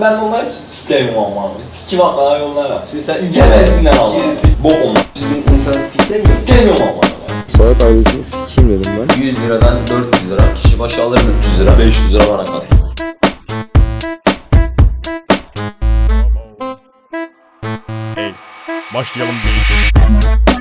Ben de onlar için Oğlum ben de onlar için sikeyim ama abi. Sikim hakkına yollara. Şimdi sen İzlemesinler ama. Bok onlar. Düzgün insan siklemiyor. Sikemiyorum ama. Suat ailesini sikeyim dedim ben. 100 liradan 400 lira. Kişi başı alırım 300 lira. 500 lira bana kalır. Hey, başlayalım değil.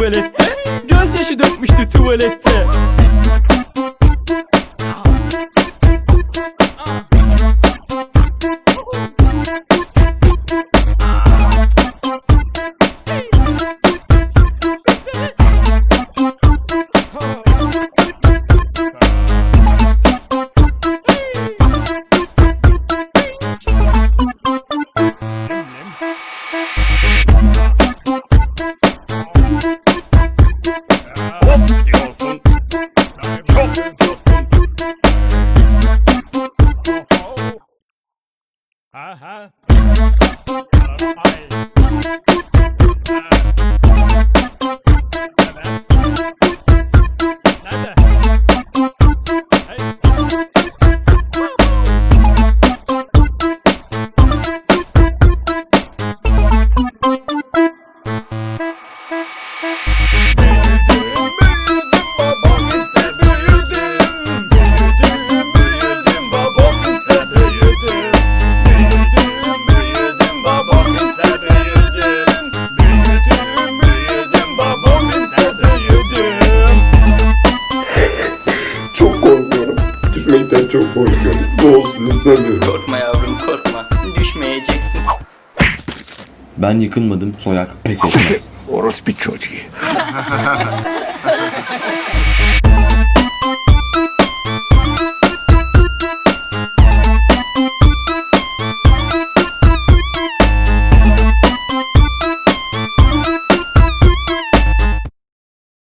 Velette Gözyaşı dökmüştü tuvalette Hop diyorsun. Çok diyorsun. Aha. Ay. Korkuyorum. Ne olsun istemiyorum. Korkma yavrum korkma. Düşmeyeceksin. Ben yıkılmadım. Soyak pes etmez. Orospu çocuğu.